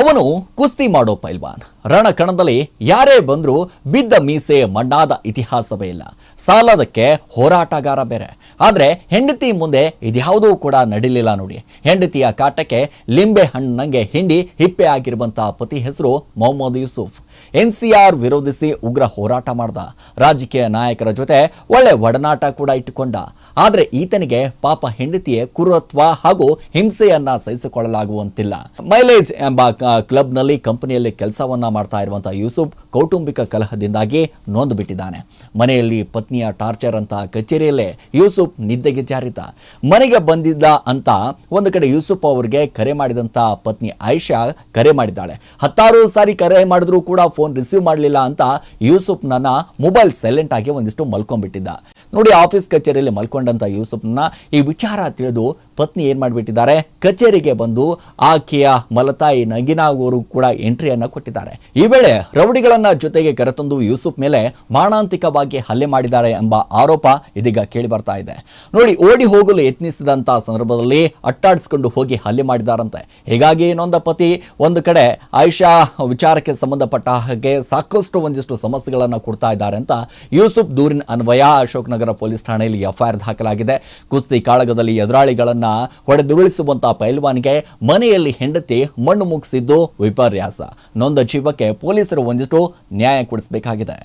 ಅವನು ಕುಸ್ತಿ ಮಾಡೋ ಪೈಲ್ವಾನ್. ರಣಕಣದಲ್ಲಿ ಯಾರೇ ಬಂದರೂ ಬಿದ್ದ ಮೀಸೆ ಮಣ್ಣಾದ ಇತಿಹಾಸವೇ ಇಲ್ಲ. ಸಾಲದಕ್ಕೆ ಹೋರಾಟಗಾರ ಬೇರೆ. ಆದರೆ ಹೆಂಡತಿ ಮುಂದೆ ಇದ್ಯಾವುದೂ ಕೂಡ ನಡಿಲಿಲ್ಲ ನೋಡಿ. ಹೆಂಡತಿಯ ಕಾಟಕ್ಕೆ ಲಿಂಬೆ ಹಣ್ಣಂಗೆ ಹಿಂಡಿ ಹಿಪ್ಪೆ ಆಗಿರುವಂತಹ ಪತಿ ಹೆಸರು Mohammed Yusuf. N C R ವಿರೋಧಿಸಿ ಉಗ್ರ ಹೋರಾಟ ಮಾಡ್ದ. ರಾಜಕೀಯ ನಾಯಕರ ಜೊತೆ ಒಳ್ಳೆ ಒಡನಾಟ ಕೂಡ ಇಟ್ಟುಕೊಂಡ. ಆದರೆ ಈತನಿಗೆ ಪಾಪ ಹೆಂಡತಿಯ ಕುರುತ್ವ ಹಾಗೂ ಹಿಂಸೆಯನ್ನ ಸಹಿಸಿಕೊಳ್ಳಲಾಗುವಂತಿಲ್ಲ. ಮೈಲೇಜ್ ಎಂಬ ಕ್ಲಬ್ನಲ್ಲಿ ಕಂಪನಿಯಲ್ಲಿ ಕೆಲಸವನ್ನ ಮಾಡ್ತಾ ಇರುವಂಥ ಯೂಸುಫ್ ಕೌಟುಂಬಿಕ ಕಲಹದಿಂದಾಗಿ ನೊಂದು ಬಿಟ್ಟಿದ್ದಾನೆ ಮನೆಯಲ್ಲಿ ಪತ್ನಿಯ ಟಾರ್ಚರ್ ಅಂತ ಕಚೇರಿಯಲ್ಲೇ ಯೂಸುಫ್ ನಿದ್ದೆಗೆ ಜಾರಿತ ಮನೆಗೆ ಬಂದಿದ್ದ ಅಂತ ಒಂದು ಕಡೆ ಯೂಸುಫ್ ಅವರಿಗೆ ಕರೆ ಮಾಡಿದಂಥ ಪತ್ನಿ ಆಯಿಷಾ ಕರೆ ಮಾಡಿದ್ದಾಳೆ. ಹತ್ತಾರು ಸಾರಿ ಕರೆ ಮಾಡಿದ್ರೂ ಕೂಡ ಫೋನ್ ರಿಸೀವ್ ಮಾಡಲಿಲ್ಲ ಅಂತ ಯೂಸುಫ್ ನನ್ನ ಮೊಬೈಲ್ ಸೈಲೆಂಟ್ ಆಗಿ ಒಂದಿಷ್ಟು ಮಲ್ಕೊಂಡ್ಬಿಟ್ಟಿದ್ದ. ನೋಡಿ ಆಫೀಸ್ ಕಚೇರಿಯಲ್ಲಿ ಮಲ್ಕೊಂಡಂತ ಯೂಸುಫ್ನ ಈ ವಿಚಾರ ತಿಳಿದು ಪತ್ನಿ ಏನ್ ಮಾಡಿಬಿಟ್ಟಿದ್ದಾರೆ? ಕಚೇರಿಗೆ ಬಂದು ಆಕೆಯ ಮಲತಾಯಿ ನಗಿನಾಗೋರು ಕೂಡ ಎಂಟ್ರಿಯನ್ನ ಕೊಟ್ಟಿದ್ದಾರೆ. ಈ ವೇಳೆ ರೌಡಿಗಳನ್ನ ಜೊತೆಗೆ ಕರೆತಂದು ಯೂಸುಫ್ ಮೇಲೆ ಮಾರಣಾಂತಿಕವಾಗಿ ಹಲ್ಲೆ ಮಾಡಿದ್ದಾರೆ ಎಂಬ ಆರೋಪ ಇದೀಗ ಕೇಳಿ ಬರ್ತಾ ಇದೆ. ನೋಡಿ, ಓಡಿ ಹೋಗಲು ಯತ್ನಿಸಿದಂತ ಸಂದರ್ಭದಲ್ಲಿ ಅಟ್ಟಾಡಿಸ್ಕೊಂಡು ಹೋಗಿ ಹಲ್ಲೆ ಮಾಡಿದಾರಂತೆ. ಹೀಗಾಗಿ ಇನ್ನೊಂದ ಪತಿ, ಒಂದು ಕಡೆ ಆಯಿಷಾ ವಿಚಾರಕ್ಕೆ ಸಂಬಂಧಪಟ್ಟ ಹಾಗೆ ಸಾಕಷ್ಟು ಒಂದಿಷ್ಟು ಸಮಸ್ಯೆಗಳನ್ನು ಕೊಡ್ತಾ ಇದ್ದಾರೆ ಅಂತ ಯೂಸುಫ್ ದೂರಿನ ಅನ್ವಯ ಅಶೋಕ್ ನಗರ ಪೊಲೀಸ್ ಠಾಣೆಯಲ್ಲಿ ಎಫ್ಐಆರ್ ದಾಖಲಾಗಿದೆ. ಕುಸ್ತಿ ಕಾಳಗದಲ್ಲಿ ಎದುರಾಳಿಗಳನ್ನು ಹೊಡೆದುರುಳಿಸುವಂತಹ ಪೈಲ್ವಾನ್ಗೆ ಮನೆಯಲ್ಲಿ ಹೆಂಡತಿ ಮಣ್ಣು ಮುಗಿಸಿದ್ದು ವಿಪರ್ಯಾಸ. ನೊಂದ ಜೀವಕ್ಕೆ ಪೊಲೀಸರು ಒಂದಿಷ್ಟು ನ್ಯಾಯ ಕೊಡಿಸಬೇಕಾಗಿದೆ.